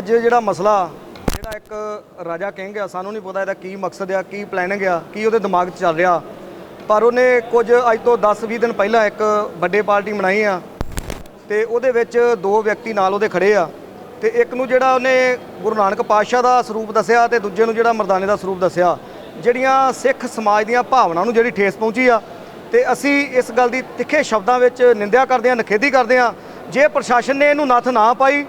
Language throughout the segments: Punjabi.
ਅੱਜ ਜਿਹੜਾ ਮਸਲਾ, ਜਿਹੜਾ ਇੱਕ ਰਾਜਾ ਕਿੰਗ ਆ, ਸਾਨੂੰ ਨਹੀਂ ਪਤਾ ਇਹਦਾ ਕੀ ਮਕਸਦ ਆ, ਕੀ ਪਲੈਨਿੰਗ ਆ, ਕੀ ਉਹਦੇ ਦਿਮਾਗ 'ਚ ਚੱਲ ਰਿਹਾ। ਪਰ ਉਹਨੇ ਕੁਝ ਅੱਜ ਤੋਂ 10-20 ਦਿਨ ਪਹਿਲਾਂ ਇੱਕ ਵੱਡੇ ਪਾਰਟੀ ਬਣਾਈ ਆ, ਤੇ ਉਹਦੇ ਵਿੱਚ ਦੋ ਵਿਅਕਤੀ ਨਾਲ ਉਹਦੇ ਖੜੇ ਆ, ਤੇ ਇੱਕ ਨੂੰ ਜਿਹੜਾ ਉਹਨੇ ਗੁਰੂ ਨਾਨਕ ਪਾਤਸ਼ਾਹ ਦਾ ਸਰੂਪ ਦੱਸਿਆ ਤੇ ਦੂਜੇ ਨੂੰ ਜਿਹੜਾ ਮਰਦਾਨੇ ਦਾ ਸਰੂਪ ਦੱਸਿਆ। ਜਿਹੜੀਆਂ ਸਿੱਖ ਸਮਾਜ ਦੀਆਂ ਭਾਵਨਾਵਾਂ ਨੂੰ ਜਿਹੜੀ ਠੇਸ ਪਹੁੰਚੀ ਆ, ਤੇ ਅਸੀਂ ਇਸ ਗੱਲ ਦੀ ਤਿੱਖੇ ਸ਼ਬਦਾਂ ਵਿੱਚ ਨਿੰਦਿਆ ਕਰਦੇ ਹਾਂ ਨਖੇਦੀ ਕਰਦੇ ਹਾਂ। ਜੇ ਪ੍ਰਸ਼ਾਸਨ ਨੇ ਇਹਨੂੰ ਨੱਥ ਨਾ ਪਾਈ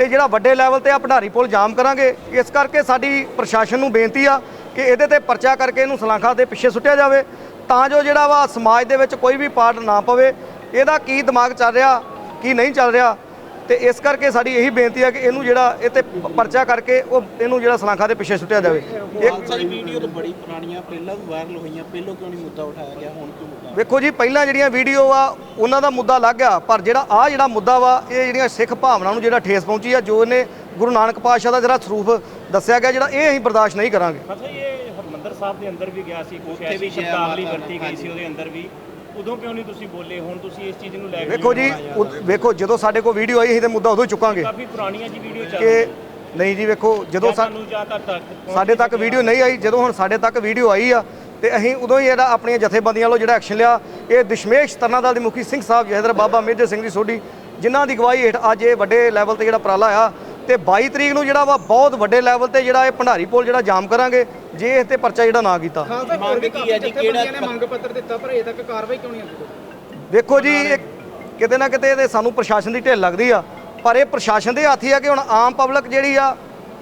ਤੇ ਜਿਹੜਾ ਵੱਡੇ ਲੈਵਲ ਤੇ ਆ ਭੰਡਾਰੀ ਪੁਲ ਜਾਮ ਕਰਾਂਗੇ, ਇਸ ਕਰਕੇ ਸਾਡੀ ਪ੍ਰਸ਼ਾਸਨ ਨੂੰ ਬੇਨਤੀ ਆ ਕਿ ਇਹਦੇ ਤੇ ਪਰਚਾ ਕਰਕੇ ਇਹਨੂੰ ਸਲਾਖਾਂ ਦੇ ਪਿੱਛੇ ਸੁੱਟਿਆ ਜਾਵੇ, ਤਾਂ ਜੋ ਜਿਹੜਾ ਵਾ ਸਮਾਜ ਦੇ ਵਿੱਚ ਕੋਈ ਵੀ ਪਾਰਟ ਨਾ ਪਵੇ। ਇਹਦਾ ਕੀ ਦਿਮਾਗ ਚੱਲ ਰਿਹਾ, ਕੀ ਨਹੀਂ ਚੱਲ ਰਿਹਾ ਤੇ ਇਸ ਕਰਕੇ ਸਾਡੀ ਇਹੀ ਬੇਨਤੀ ਆ ਕਿ ਇਹਨੂੰ ਜਿਹੜਾ ਇਹ ਤੇ ਪ- ਪਰਚਾ ਕਰਕੇ ਉਹ ਇਹਨੂੰ ਜਿਹੜਾ ਸਲਾਖਾਂ ਦੇ ਪਿੱਛੇ ਸੁੱਟਿਆ ਜਾਵੇ। ਇੱਕ ਖਾਲਸਾ ਦੀ ਵੀਡੀਓ ਤਾਂ ਬੜੀ ਪੁਰਾਣੀਆਂ ਪਹਿਲਾਂ ਵੀ ਵਾਇਰਲ ਹੋਈਆਂ ਪਹਿਲਾਂ ਕਿਉਂ ਨਹੀਂ ਮੁੱਦਾ ਉਠਾਇਆ ਗਿਆ ਹੁਣ ਕਿਉਂ ਮੁੱਦਾ? ਵੇਖੋ ਜੀ ਪਹਿਲਾਂ ਜਿਹੜੀਆਂ ਵੀਡੀਓ ਆ ਉਹਨਾਂ ਦਾ ਮੁੱਦਾ ਲੱਗ ਗਿਆ ਪਰ ਜਿਹੜਾ ਆ ਜਿਹੜਾ ਮੁੱਦਾ ਵਾ ਇਹ ਜਿਹੜੀਆਂ ਸਿੱਖ ਭਾਵਨਾ ਨੂੰ ਜਿਹੜਾ ਠੇਸ ਪਹੁੰਚੀ ਆ ਜੋ ਇਹਨੇ ਗੁਰੂ ਨਾਨਕ ਪਾਤਸ਼ਾਹ ਦਾ ਜਿਹੜਾ ਸਰੂਪ ਦੱਸਿਆ ਗਿਆ ਜਿਹੜਾ ਇਹ ਅਸੀਂ ਬਰਦਾਸ਼ਤ ਨਹੀਂ ਕਰਾਂਗੇ। ਅੱਛਾ ਇਹ ਹਰਮੰਦਰ ਸਾਹਿਬ ਦੇ ਅੰਦਰ ਵੀ ਗਿਆ ਸੀ ਸ਼ਬਦਾਵਲੀ ਮਾਤਾ ਵਰਤੀ ਗਈ ਸੀ ਉਹਦੇ ਅੰਦਰ ਵੀ। ਉਦੋਂ ਕਿਉਂ ਨਹੀਂ ਤੁਸੀਂ ਬੋਲੇ? ਹੁਣ ਤੁਸੀਂ ਇਸ ਚੀਜ਼ ਨੂੰ ਲੈ ਕੇ ਵੇਖੋ ਜੀ ਉਦ- ਵੇਖੋ ਜਦੋਂ ਸਾਡੇ ਕੋਲ ਵੀਡੀਓ ਆਈ ਅਸੀਂ ਤੇ ਮੁੱਦਾ ਉਦੋਂ ਹੀ ਚੁੱਕਾਂਗੇ। ਕਾਫੀ ਪੁਰਾਣੀਆਂ ਜੀ ਵੀਡੀਓ ਚੱਲ ਕਿ ਨਹੀਂ ਜੀ ਵੇਖੋ ਜਦੋਂ ਸਾ- ਸਾਨੂੰ ਜਾਂ ਤੱਕ ਤੱਕ ਸਾਡੇ ਤੱਕ ਵੀਡੀਓ ਨਹੀਂ ਆਈ ਜਦੋਂ ਹੁਣ ਸਾਡੇ ਤੱਕ ਵੀਡੀਓ ਆਈ ਆ ਤੇ ਅਸੀਂ ਉਦੋਂ ਹੀ ਜਿਹੜਾ ਆਪਣੀਆਂ ਜਥੇਬੰਦੀਆਂ ਵੱਲੋਂ ਜਿਹੜਾ ਐਕਸ਼ਨ ਲਿਆ ਇਹ ਦਸ਼ਮੇਸ਼ ਤਰਨਾ ਦਲ ਦੇ ਮੁਖੀ ਸਿੰਘ ਸਾਹਿਬ ਜਹਦਰ ਬਾਬਾ ਮੇਜਰ ਸਿੰਘ ਦੀ ਸੋਢੀ ਜਿਨ੍ਹਾਂ ਦੀ ਗਵਾਹੀ ਹੇਠ ਅੱਜ ਇਹ ਵੱਡੇ ਲੈਵਲ ਤੇ ਜਿਹੜਾ ਉਪਰਾਲਾ ਆ ਤੇ 22 ਤਰੀਕ ਨੂੰ ਜਿਹੜਾ ਵਾ ਬਹੁਤ ਵੱਡੇ ਲੈਵਲ ਤੇ ਜਿਹੜਾ ਇਹ ਭੰਡਾਰੀ ਪੁਲ ਜਿਹੜਾ ਜਾਮ ਕਰਾਂਗੇ ਜੇ ਇਸ ਤੇ ਪਰਚਾ ਜਿਹੜਾ ਨਾ ਕੀਤਾ। ਖਾਲਸਾ ਮੰਗ ਕੀ ਹੈ ਜੀ? ਕਿਹੜਾ ਨੇ ਮੰਗ ਪੱਤਰ ਦਿੱਤਾ ਪਰ ਅਜੇ ਤੱਕ ਕਾਰਵਾਈ ਕਿਉਂ ਨਹੀਂ ਹੁੰਦੀ? ਦੇਖੋ ਜੀ ਇਹ ਕਿਤੇ ਨਾ ਕਿਤੇ ਇਹਦੇ ਸਾਨੂੰ ਪ੍ਰਸ਼ਾਸਨ ਦੀ ਢਿੱਲ ਲੱਗਦੀ ਆ ਪਰ ਇਹ ਪ੍ਰਸ਼ਾਸਨ ਦੇ ਹੱਥ ਹੀ ਆ ਕਿ ਹੁਣ ਆਮ ਪਬਲਿਕ ਜਿਹੜੀ ਆ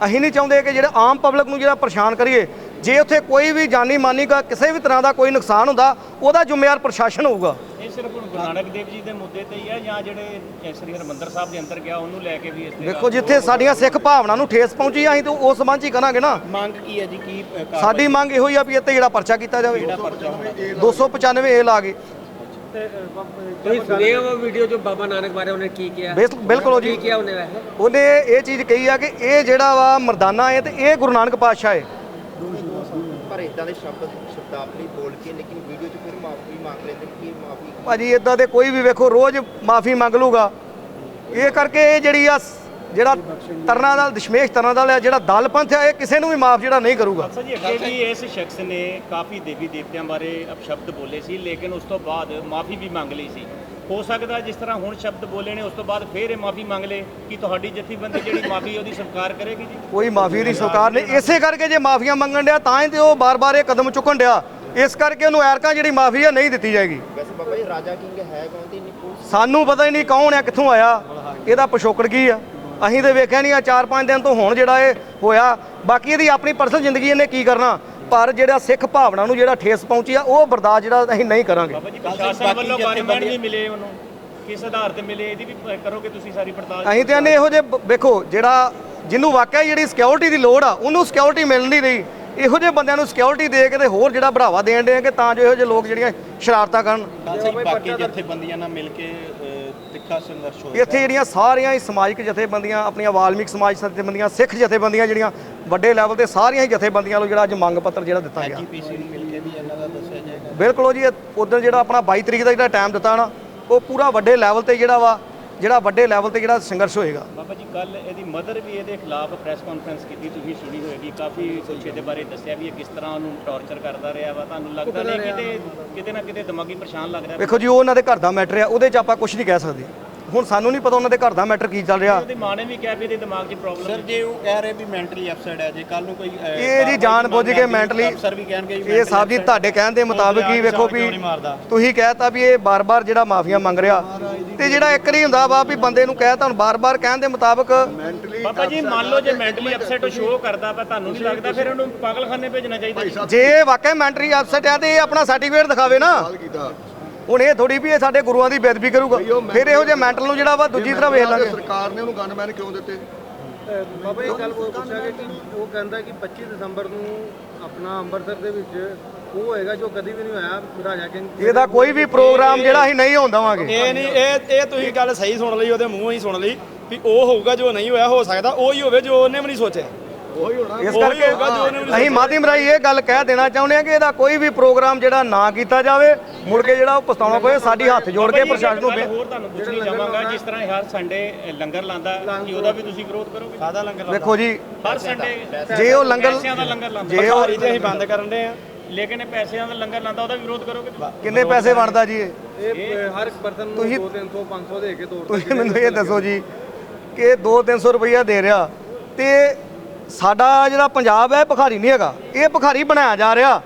ਅਸੀਂ ਨਹੀਂ ਚਾਹੁੰਦੇ ਕਿ ਜਿਹੜੇ ਆਮ ਪਬਲਿਕ ਨੂੰ ਜਿਹੜਾ ਪਰੇਸ਼ਾਨ ਕਰੀਏ। ਜੇ ਉੱਥੇ ਕੋਈ ਵੀ ਜਾਨੀ ਮਾਨੀ ਦਾ ਕਿਸੇ ਵੀ ਤਰ੍ਹਾਂ ਦਾ ਕੋਈ ਨੁਕਸਾਨ ਹੁੰਦਾ ਉਹਦਾ ਜ਼ਿੰਮੇਵਾਰ ਪ੍ਰਸ਼ਾਸਨ ਹੋਊਗਾ। ਇਹ ਸਿਰਫ ਹੁਣ ਗੁਰੂ ਨਾਨਕ ਦੇਵ ਜੀ ਦੇ ਮੁੱਦੇ ਤੇ ਹੀ ਹੈ ਜਾਂ ਜਿਹੜੇ ਇਹ ਸ੍ਰੀ ਹਰਮੰਦਰ ਸਾਹਿਬ ਦੇ ਅੰਦਰ ਗਿਆ ਉਹਨੂੰ ਲੈ ਕੇ ਵੀ ਇਸ ਤੇ ਦੇਖੋ ਜਿੱਥੇ ਸਾਡੀਆਂ ਸਿੱਖ ਭਾਵਨਾ ਨੂੰ ਠੇਸ ਪਹੁੰਚੀ ਆ, ਅਸੀਂ ਤਾਂ ਉਸ ਸੰਬੰਧ 'ਚ ਹੀ ਕਰਾਂਗੇ ਨਾ। ਮੰਗ ਕੀ ਹੈ ਜੀ? ਕੀ ਅ, ਕਾਰਵਾਈ- ਸਾਡੀ ਮੰਗ ਇਹੋ ਹੀ ਆ ਵੀ ਇੱਥੇ ਜਿਹੜਾ ਪਰਚਾ ਕੀਤਾ ਜਾਵੇ। ਕਿਹੜਾ ਪਰਚਾ ਹੋਣਾ। 295 ਏ ਲਾ ਕੇ। ਤੁਸੀਂ ਸੁਣੇ ਹੋ ਵੀਡੀਓ ਜੋ ਬਾਬਾ ਨਾਨਕ ਬਾਰੇ ਉਹਨੇ ਕੀ ਕਿਹਾ? ਬਿਲ- ਬਿਲਕੁਲ ਜੀ। ਕੀ ਕਿਹਾ ਉਹਨੇ ਵੈਸੇ? ਉਹਨੇ ਇਹ ਚੀਜ਼ ਕਹੀ ਆ ਕਿ ਇਹ ਜਿਹੜਾ ਵਾ ਮਰਦਾਨਾ ਹੈ ਤੇ ਇਹ ਗੁਰੂ ਨਾਨਕ ਪਾਤਸ਼ਾਹ ਹੈ। ਪਰ ਇਦਾਂ ਦੇ ਸ਼ਬਦ ਸ਼ਬਦਾਵਲੀ ਬੋਲ ਕੇ ਲੇਕਿਨ ਵੀਡੀਓ 'ਚ ਫਿਰ ਮਾਫੀ ਮੰਗ ਲੈਂਦੇ ਨੇ ਕਿ ਮਾਫੀ ਭਾਜੀ ਇਦਾਂ ਦੇ ਕੋਈ ਵੀ ਵੇਖੋ ਰੋਜ਼ ਮਾਫੀ ਮੰਗ ਲੂਗਾ। ਇਹ ਕਰਕੇ ਇਹ ਜਿਹੜੀ ਆ ਜਿਹੜਾ ਤਰਨਾ ਦਾ ਦਸ਼ਮੇਸ਼ ਤਰਨਾ ਦਾ ਆ ਜਿਹੜਾ ਦਲ ਪੰਥ ਆ ਇਹ ਕਿਸੇ ਨੂੰ ਵੀ ਮਾਫ ਜਿਹੜਾ ਨਹੀਂ ਕਰੂਗਾ। ਅੱਛਾ ਜੀ ਅੱਗੇ ਵੀ ਇਸ ਸ਼ਖਸ ਨੇ ਕਾਫੀ ਦੇਵੀ ਦੇਵਤਿਆਂ ਬਾਰੇ ਅਪਸ਼ਬਦ ਬੋਲੇ ਸੀ ਲੇਕਿਨ ਉਸ ਤੋਂ ਬਾਅਦ ਮਾਫੀ ਵੀ ਮੰਗ ਲਈ ਸੀ। ਹੋ ਸਕਦਾ ਜਿਸ ਤਰ੍ਹਾਂ ਹੁਣ ਸ਼ਬਦ ਬੋਲੇ ਨੇ ਉਸ ਤੋਂ ਬਾਅਦ ਫੇਰ ਇਹ ਮਾਫੀ ਮੰਗ ਲੇ ਕਿ ਤੁਹਾਡੀ ਜਥੇਬੰਦੀ ਜਿਹੜੀ ਮਾਫੀ ਉਹਦੀ ਸਵੀਕਾਰ ਕਰੇਗੀ ਜੀ? ਕੋਈ ਮਾਫੀ ਦੀ ਸਰਕਾਰ ਨੇ ਇਸੇ ਕਰਕੇ ਜੇ ਮਾਫੀਆਂ ਮੰਗਣ ਡਿਆ ਤਾਂ ਹੀ ਤੇ ਉਹ ਬਾਰ-ਬਾਰ ਇਹ ਕਦਮ ਚੁੱਕਣ ਡਿਆ। ਇਸ ਕਰਕੇ ਉਹਨੂੰ ਐਰਕਾ ਜਿਹੜੀ ਮਾਫੀ ਆ ਨਹੀਂ ਦਿੱਤੀ ਜਾਏਗੀ। ਵੈਸੇ ਬਾਬਾ ਜੀ ਰਾਜਾ ਕਿੰਗ ਹੈ ਕੌਣ ਤੇ ਨਹੀਂ ਪੁਲਿਸ ਸਾਨੂੰ ਪਤਾ ਹੀ ਨਹੀਂ ਕੌਣ ਆ ਕਿੱਥੋਂ ਆਇਆ। ਇਹਦਾ ਪਿਛੋਕੜ ਕੀ ਆ? ਅਸੀਂ ਤੇ ਵੇਖਿਆ ਨਹੀਂ ਆ 4-5 ਦਿਨ ਤੋਂ ਹੁਣ ਜਿਹੜਾ ਇਹ ਹੋਇਆ। ਬਾਕੀ ਇਹਦੀ ਆਪਣੀ ਪਰਸਨਲ ਜ਼ਿੰਦਗੀ ਇਹਨੇ ਕੀ ਕਰਨਾ? ਪਰ ਜਿਹੜਾ ਸਿੱਖ ਭਾਵਨਾ ਨੂੰ ਜਿਹੜਾ ਠੇਸ ਪਹੁੰਚੀ ਆ ਉਹ ਬਰਦਾਸ਼ਤ ਜਿਹੜਾ ਅਸੀਂ ਨਹੀਂ ਕਰਾਂਗੇ। ਬਾਬਾ ਜੀ ਬਾਕੀ ਪ੍ਰਸ਼ਾਸਨ ਵੱਲੋਂ ਗਨਮੈਨ ਜਥੇਬੰਦੀਆਂ- ਵੀ ਮਿਲੇ ਉਹਨੂੰ ਕਿਸ ਆਧਾਰ ਤੇ ਮਿਲੇ ਇਹਦੀ ਵੀ ਪ- ਕਰੋਗੇ ਤੁਸੀਂ ਸਾਰੀ ਪੜਤਾਲ? ਅਸੀਂ ਤੇ ਆਨੇ ਇਹੋ ਜਿਹੇ ਬ- ਵੇਖੋ ਜਿਹੜਾ ਜਿਹਨੂੰ ਵਾਕਿਆ ਜਿਹੜੀ ਸਿਕਿਉਰਿਟੀ ਦੀ ਲੋੜ ਆ ਉਹਨੂੰ ਸਿਕਿਉਰਿਟੀ ਮਿਲ ਨਹੀਂ ਰਹੀ। ਇਹੋ ਜਿਹੇ ਬੰਦਿਆਂ ਨੂੰ ਸਿਕਿਉਰਿਟੀ ਦੇ ਕੇ ਤੇ ਹੋਰ ਜਿਹੜਾ ਬੜਾਵਾ ਦੇਣ ਦੇ ਕਿ ਤਾਂ ਜੋ ਇਹੋ ਜਿਹੇ ਲੋਕ ਜਿਹੜੀਆਂ ਸ਼ਰਾਰਤਾਂ ਕਰਨ। ਜੀ ਬਾਕੀ ਜਥੇਬੰਦੀਆਂ ਨਾਲ ਮਿਲ ਕੇ ਤਿੱਖਾ ਸੰਘਰਸ਼ ਹੋਇਆ ਇੱਥੇ ਜਿਹੜੀਆਂ ਸਾਰੀਆਂ ਹੀ ਸਮਾਜਿਕ ਜਥੇਬੰਦੀਆਂ ਆਪਣੀਆਂ ਵਾਲਮੀਕ ਸਮਾਜ ਜਥੇਬੰਦੀਆਂ ਸਿੱਖ ਜਥੇਬੰਦੀਆਂ ਜਿਹੜੀਆਂ ਵੱਡੇ ਲੈਵਲ ਤੇ ਸਾਰੀਆਂ ਹੀ ਜਥੇਬੰਦੀਆਂ ਨੂੰ ਜਿਹੜਾ ਅੱਜ ਮੰਗ ਪੱਤਰ ਜਿਹੜਾ ਦਿੱਤਾ ਗਿਆ। ਐਜੀਪੀਸੀ ਨੂੰ ਮਿਲ ਕੇ ਵੀ ਇਹਨਾਂ ਦਾ ਦੱਸਿਆ ਜਾਏਗਾ। ਬਿਲਕੁਲ ਉਹ ਜੀ ਉਦੋਂ ਜਿਹੜਾ ਆਪਣਾ 22 ਤਰੀਕ ਦਾ ਜਿਹੜਾ ਟਾਈਮ ਦਿੱਤਾ ਨਾ ਉਹ ਪੂਰਾ ਵੱਡੇ ਲੈਵਲ ਤੇ ਜਿਹੜਾ ਵਾ ਜਿਹੜਾ ਵੱਡੇ ਲੈਵਲ ਤੇ ਜਿਹੜਾ ਸੰਘਰਸ਼ ਹੋਏਗਾ। ਬਾਬਾ ਜੀ ਕੱਲ ਇਹਦੀ ਮਦਰ ਵੀ ਇਹਦੇ ਖਿਲਾਫ ਪ੍ਰੈਸ ਕਾਨਫਰੰਸ ਕੀਤੀ ਤੁਸੀਂ ਸੁਣੀ ਹੋਏਗੀ। ਕਾਫੀ ਕੁਛ ਇਹਦੇ ਬਾਰੇ ਦੱਸਿਆ ਵੀ ਇਹ ਕਿਸ ਤਰ੍ਹਾਂ ਉਹਨੂੰ ਟੌਰਚਰ ਕਰਦਾ ਰਿਹਾ ਵਾ। ਤੁਹਾਨੂੰ ਲੱਗਦਾ ਨਹੀਂ ਕਿਤੇ ਕਿਤੇ ਨਾ ਕਿਤੇ ਦਿਮਾਗੀ ਪਰੇਸ਼ਾਨ ਲੱਗ ਰਿਹਾ ਵੇਖੋ ਜੀ ਉਹ ਉਹਨਾਂ ਦੇ ਘਰ ਦਾ ਮੈਟਰ ਆ ਉਹਦੇ 'ਚ ਆਪਾਂ ਕੁਝ ਨਹੀਂ ਕਹਿ ਸਕਦੇ। ਹੁਣ ਸਾਨੂੰ ਨਹੀਂ ਪਤਾ ਉਹਨਾਂ ਦੇ ਘਰ ਦਾ ਮੈਟਰ ਕੀ ਚੱਲ ਰਿਹਾ। ਉਹਦੀ ਮਾਂ ਨੇ ਵੀ ਕਿਹਾ ਵੀ ਇਹਦੇ ਦਿਮਾਗ 'ਚ ਸਰ ਪ੍ਰੋਬਲਮ ਜੇ ਉਹ ਕਹਿ ਰਹੇ ਵੀ ਮੈਂਟਲੀ ਅਪਸੈਟ ਹੈ ਜੇ ਕੱਲ ਨੂੰ ਕੋਈ ਇਹ ਜੀ ਜਾਣ ਬੁੱਝ ਕੇ ਮੰਗਦੇ ਮੈਂਟਲੀ ਅਫਸਰ ਵੀ ਕਹਿਣਗੇ ਵੀ ਇਹ ਸਾਹਿਬ ਜੀ mentally ਤੁਹਾਡੇ ਕਹਿਣ ਦੇ ਮੁਤਾਬਕ ਹੀ ਵੇਖੋ ਵੀ ਤੁਸੀਂ ਕਹਿਤਾ ਵੀ ਇਹ ਬਾਰ-ਬਾਰ ਜਿਹੜਾ ਮਾਫੀਆ ਮੰਗ ਰਿਹਾ ਤੇ ਜਿਹੜਾ ਇੱਕ ਨਹੀਂ ਹੁੰਦਾ ਵਾ ਵੀ ਬੰਦੇ ਨੂੰ ਕਹਿ ਤੁਹਾਨੂੰ ਬਾਰ-ਬਾਰ ਕਹਿਣ ਦੇ ਮੁਤਾਬਕ ਬਾਬਾ ਜੀ ਮੰਨ ਲਓ ਜੇ ਮੈਂਟਲੀ ਅਪਸੈਟ ਸ਼ੋਅ ਕਰਦਾ ਵਾ ਤੁਹਾਨੂੰ ਨਹੀਂ ਲੱਗਦਾ ਫਿਰ ਉਹਨੂੰ ਪਾਗਲਖਾਨੇ ਭੇਜਣਾ ਚਾਹੀਦਾ। ਜੀ? ਵਾਕਿਆ ਮੈਂਟਰੀ ਅਪਸੈਟ ਆ ਤੇ ਇਹ ਆਪਣਾ ਸਰਟੀਫਿਕੇਟ ਦਿਖਾਵੇ ਨਾ। ਹੁਣ ਇਹ ਥੋੜੀ ਵੀ ਇਹ ਸਾਡੇ ਗੁਰੂਆਂ ਦੀ ਬੇਦਬੀ ਕਰੂਗਾ। ਫਿਰ ਇਹੋ ਜਿਹੇ ਮੈਂਟਲ ਨੂੰ ਜਿਹੜਾ ਵਾ ਦੂਜੀ ਤਰ੍ਹਾਂ ਵੇਖ ਲਾਂਗੇ। ਸਰਕਾਰ ਨੇ ਉਹਨੂੰ ਗਨਮੈਨ ਕਿਉਂ ਦਿੱਤੇ? ਬਾਬਾ ਇਹ ਗੱਲ ਉਹ ਪੁੱਛਿਆ ਕਿ ਉਹ ਕਹਿੰਦਾ ਕਿ 25 ਦਸੰਬਰ ਨੂੰ ਆਪਣਾ ਅੰਮ੍ਰਿਤਸਰ ਦੇ ਵਿੱਚ ਉਹ ਹੋਏਗਾ ਜੋ ਕਦੀ ਵੀ ਨਹੀਂ ਹੋਇਆ ਰਾਜਾ ਕਿੰਗ ਇਹਦਾ ਕੋਈ ਵੀ ਪ੍ਰੋਗਰਾਮ ਜਿਹੜਾ ਅਸੀਂ ਨਹੀਂ ਹੋਣ ਦੇਵਾਂਗੇ। ਇਹ ਨਹੀਂ ਇਹ ਇਹ ਤੁਸੀਂ ਗੱਲ ਸਹੀ ਸੁਣ ਲਈ ਉਹਦੇ ਮੂੰਹੋਂ ਹੀ ਸੁਣ ਲਈ ਵੀ ਉਹ ਹੋਊਗਾ ਜੋ ਨਹੀਂ ਹੋਇਆ ਹੋ ਸਕਦਾ ਉਹ ਹੀ ਹੋਵੇ ਜੋ ਉਹਨੇ ਵੀ ਨਹੀਂ ਸੋਚਿਆ। ਇਸ ਕਰਕੇ ਅਸੀਂ ਮਾਧਿਅਮ ਰਾਹੀਂ ਇਹ ਗੱਲ ਕਹਿ ਦੇਣਾ ਚਾਹੁੰਦੇ ਹਾਂ ਕਿ ਇਹਦਾ ਕੋਈ ਵੀ ਪ੍ਰੋਗਰਾਮ ਜਿਹੜਾ ਨਾ ਕੀਤਾ ਜਾਵੇ ਮੁੜ ਕੇ ਜਿਹੜਾ ਉਹ ਪਛਤਾਉਣਾ ਪਵੇ ਸਾਡੀ ਹੱਥ ਜੋੜ ਕੇ ਪ੍ਰਸ਼ਾਸਨ ਨੂੰ ਗੱਲ ਬੇ- ਹੋਰ ਤੁਹਾਨੂੰ ਪੁੱਛਣੀ ਚਾਹਾਂਗਾ ਜਿਸ ਤਰ੍ਹਾਂ ਇਹ ਹਰ ਸੰਡੇ ਲੰਗਰ ਲਾਂਦਾ ਕੀ ਉਹਦਾ ਵੀ ਤੁਸੀਂ ਵਿਰੋਧ ਕਰੋਗੇ? ਸਾਦਾ ਲੰਗਰ ਵੇਖੋ ਜੀ ਹਰ ਸੰਡੇ ਜੇ ਉਹ ਲੰਗਰ ਪੈਸਿਆਂ ਦਾ ਲੰਗਰ ਲਾਂਦਾ। ਜੇ ਉਹ ਅਸੀਂ ਬੰਦ ਕਰਨ ਦੇ ਆ। ਲੇਕਿਨ ਇਹ ਪੈਸਿਆਂ ਦਾ ਲੰਗਰ ਲਾਂਦਾ ਉਹਦਾ ਵੀ ਵਿਰੋਧ ਕਰੋਗੇ? ਕਿੰਨੇ ਪੈਸੇ ਬਣਦਾ ਜੀ ਇਹ? ਇਹ ਹਰ ਪਰਸਨ ਨੂੰ ਤੁਸੀਂ- 2 300 500 ਦੇ ਕੇ ਤੋੜ ਤੁਸੀਂ ਮੈਨੂੰ ਇਹ ਦੱਸੋ ਜੀ ਕਿ 2-300 ਰੁਪਈਆ ਦੇ ਰਿਹਾ ਤੇ ਸਾਡਾ ਜਿਹੜਾ ਪੰਜਾਬ ਹੈ ਇਹ ਭਿਖਾਰੀ ਨਹੀਂ ਹੈਗਾ। ਇਹ ਭਿਖਾਰੀ ਬਣਾਇਆ ਜਾ ਰਿਹਾ।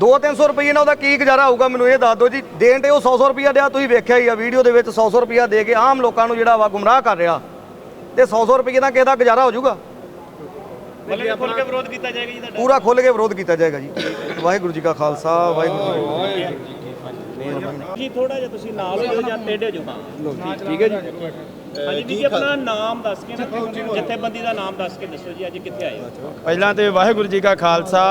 2-300 ਰੁਪਈਏ ਨਾਲ ਉਹਦਾ ਕੀ ਗੁਜ਼ਾਰਾ ਹੋਊਗਾ ਮੈਨੂੰ ਇਹ ਦੱਸ ਦਿਓ ਜੀ। ਦੇਣ ਤੇ ਉਹ 100-100 ਰੁਪਈਆ ਦਿਆ ਤੁਸੀਂ ਵੇਖਿਆ ਹੀ ਆ ਵੀਡੀਓ ਦੇ ਵਿੱਚ 100-100 ਰੁਪਈਆ ਦੇ ਕੇ ਆਮ ਲੋਕਾਂ ਨੂੰ ਜਿਹੜਾ ਵਾ ਗੁੰਮਰਾਹ ਕਰ ਰਿਹਾ। ਤੇ 100-100 ਰੁਪਈਏ ਨਾਲ ਕਿਸੇ ਦਾ ਗੁਜ਼ਾਰਾ ਹੋ ਜਾਊਗਾ? ਮਤਲਬ ਇਹ ਖੁੱਲ ਕੇ ਵਿਰੋਧ ਕੀਤਾ ਜਾਏਗਾ ਜੀ ਤੁਹਾਡਾ। ਪੂਰਾ ਖੁੱਲ੍ਹ ਕੇ ਵਿਰੋਧ ਕੀਤਾ ਜਾਏਗਾ ਜੀ। ਵਾਹਿਗੁਰੂ ਜੀ ਕਾ ਖਾਲਸਾ ਵਾਹਿਗੁਰੂ ਜੀ ਕੀ ਫਤਿਹ। ਜੀ ਥੋੜਾ ਜਿਹਾ ਤੁਸੀਂ ਨਾਲ ਹੋ ਜਾਂ ਟੇਢੇ ਹੋ ਜਾਓ ਠੀਕ ਹੈ ਜੀ। ਹਾਂਜੀ ਜੀ ਆਪਣਾ ਨਾਮ ਦੱਸ ਕੇ ਨਾ ਜਥੇਬੰਦੀ ਦਾ ਨਾਮ ਦੱਸ ਕੇ ਦੱਸੋ ਜੀ ਅੱਜ ਕਿੱਥੇ ਆਏ ਹੋ? ਪਹਿਲਾਂ ਤੇ ਵਾਹਿਗੁਰੂ ਜੀ ਕਾ ਖਾਲਸਾ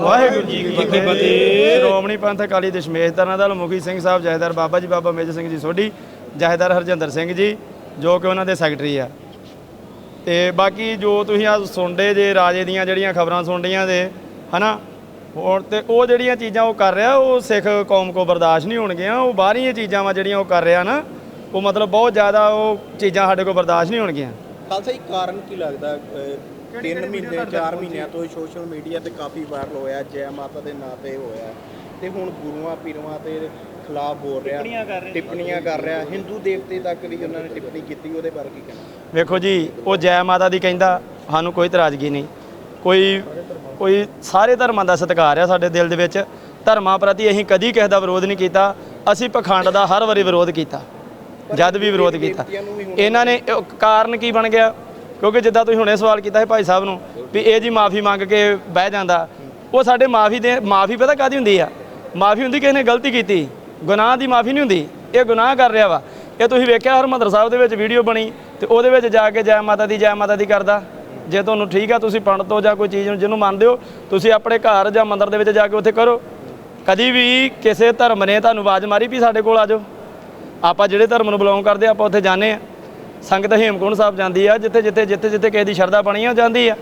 ਵਾਹਿਗੁਰੂ ਜੀ ਕੀ ਫਤਿਹ। ਸ਼੍ਰੋਮਣੀ ਪੰਥ ਅਕਾਲੀ ਦਸ਼ਮੇਸ਼ ਦਲਾਂ ਦਲ ਮੁਖੀ ਸਿੰਘ ਸਾਹਿਬ ਜਹੇਦਾਰ ਬਾਬਾ ਜੀ ਬਾਬਾ ਮੇਜਰ ਸਿੰਘ ਜੀ ਸੋਢੀ ਜਹੇਦਾਰ ਹਰਜਿੰਦਰ ਸਿੰਘ ਜੀ ਜੋ ਕਿ ਉਹਨਾਂ ਦੇ ਸੈਕਟਰੀ ਆ। ਤੇ ਬਾਕੀ ਜੋ ਤੁਸੀਂ ਆ ਸੁਣਦੇ ਜੇ ਰਾਜੇ ਦੀਆਂ ਜਿਹੜੀਆਂ ਖਬਰਾਂ ਸੁਣਦੀਆਂ ਦੇ ਹਨਾ? ਹੁਣ ਤੇ ਉਹ ਜਿਹੜੀਆਂ ਚੀਜ਼ਾਂ ਉਹ ਕਰ ਰਿਹਾ ਉਹ ਸਿੱਖ ਕੌਮ ਕੋ ਬਰਦਾਸ਼ਤ ਨਹੀਂ ਹੋਣਗੀਆਂ ਉਹ ਬਾਹਰੀਆਂ ਚੀਜ਼ਾਂ ਵਾ ਜਿਹੜੀਆਂ ਉਹ ਕਰ ਰਿਹਾ ਨਾ। ਉਹ ਮਤਲਬ ਬਹੁਤ ਜ਼ਿਆਦਾ ਉਹ ਚੀਜ਼ਾਂ ਸਾਡੇ ਕੋਲ ਬਰਦਾਸ਼ਤ ਨਹੀਂ ਹੋਣਗੀਆਂ। ਖਾਲਸਾ ਜੀ ਕਾਰਨ ਕੀ ਲੱਗਦਾ 3 ਮਹੀਨੇ 4 ਮਹੀਨਿਆਂ ਤੋਂ ਸੋਸ਼ਲ ਮੀਡੀਆ ਤੇ ਕਾਫੀ ਵਾਇਰਲ ਹੋਇਆ ਜੈ ਮਾਤਾ ਦੇ ਨਾਂ ਤੇ ਹੋਇਆ। ਤੇ ਹੁਣ ਗੁਰੂਆਂ ਪੀਰਵਾਂ ਤੇ ਖਿਲਾਫ ਬੋਲ ਰਿਹਾ ਟਿੱਪਣੀਆਂ ਕਰ ਰਿਹਾ। ਹਿੰਦੂ ਦੇਵਤੇ ਤੱਕ ਵੀ ਉਹਨਾਂ ਨੇ ਟਿੱਪਣੀ ਕੀਤੀ ਉਹਦੇ ਬਾਰੇ ਕੀ ਕਹਿਣਾ? ਵੇਖੋ ਜੀ ਉਹ ਜੈ ਮਾਤਾ ਦੀ ਕਹਿੰਦਾ ਸਾਨੂੰ ਕੋਈ ਇਤਰਾਜ਼ਗੀ ਨਹੀਂ। ਕੋਈ ਕੋਈ ਸਾਰੇ ਧਰਮਾਂ ਦਾ ਸਤਿਕਾਰ ਆ ਸਾਡੇ ਦਿਲ ਦੇ ਵਿੱਚ। ਧਰਮਾਂ ਪ੍ਰਤੀ ਅਸੀਂ ਕਦੀ ਕਿਸੇ ਦਾ ਵਿਰੋਧ ਨਹੀਂ ਕੀਤਾ। ਅਸੀਂ ਪਖੰਡ ਦਾ ਹਰ ਵਾਰੀ ਵਿਰੋਧ ਕੀਤਾ। ਜਦ ਵੀ ਵਿਰੋਧ ਕੀਤਾ। ਇਹਨਾਂ ਨੇ ਕਾਰਨ ਕੀ ਬਣ ਗਿਆ? ਕਿਉਂਕਿ ਜਿੱਦਾਂ ਤੁਸੀਂ ਹੁਣੇ ਸਵਾਲ ਕੀਤਾ ਹੈ ਭਾਈ ਸਾਹਿਬ ਨੂੰ ਵੀ ਇਹ ਜੀ ਮਾਫੀ ਮੰਗ ਕੇ ਬਹਿ ਜਾਂਦਾ ਉਹ ਸਾਡੇ ਮਾਫੀ ਦੇ ਮਾਫੀ ਪਤਾ ਕਾਦੀ ਹੁੰਦੀ ਆ? ਮਾਫੀ ਹੁੰਦੀ ਕਿਸੇ ਨੇ ਗਲਤੀ ਕੀਤੀ ਗੁਨਾਹ ਦੀ ਮਾਫੀ ਨਹੀਂ ਹੁੰਦੀ ਇਹ ਗੁਨਾਹ ਕਰ ਰਿਹਾ ਵਾ। ਇਹ ਤੁਸੀਂ ਵੇਖਿਆ ਹਰਮੰਦਰ ਸਾਹਿਬ ਦੇ ਵਿੱਚ ਵੀਡੀਓ ਬਣੀ ਤੇ ਉਹਦੇ ਵਿੱਚ ਜਾ ਕੇ ਜੈ ਮਾਤਾ ਦੀ ਜੈ ਮਾਤਾ ਦੀ ਕਰਦਾ। ਜੇ ਤੁਹਾਨੂੰ ਠੀਕ ਆ ਤੁਸੀਂ ਪੰਡਤ ਹੋ ਜਾਂ ਕੋਈ ਚੀਜ਼ ਨੂੰ ਜਿਹਨੂੰ ਮੰਨਦੇ ਹੋ ਤੁਸੀਂ ਆਪਣੇ ਘਰ ਜਾਂ ਮੰਦਿਰ ਦੇ ਵਿੱਚ ਜਾ ਕੇ ਉੱਥੇ ਕਰੋ। ਕਦੀ ਵੀ ਕਿਸੇ ਧਰਮ ਨੇ ਤੁਹਾਨੂੰ ਆਵਾਜ਼ ਮਾਰੀ ਵੀ ਸਾਡੇ ਕੋਲ ਆ ਜਾਓ। ਆਪਾਂ ਜਿਹੜੇ ਧਰਮ ਨੂੰ ਬਿਲੋਂਗ ਕਰਦੇ ਆਪਾਂ ਉੱਥੇ ਜਾਂਦੇ ਆ। ਸੰਗਤ ਹੇਮਕੁੰਟ ਸਾਹਿਬ ਜਾਂਦੀ ਆ ਜਿੱਥੇ ਜਿੱਥੇ ਜਿੱਥੇ ਜਿੱਥੇ ਕਿਸੇ ਦੀ ਸ਼ਰਧਾ ਬਣੀ ਆ ਜਾਂਦੀ ਆ।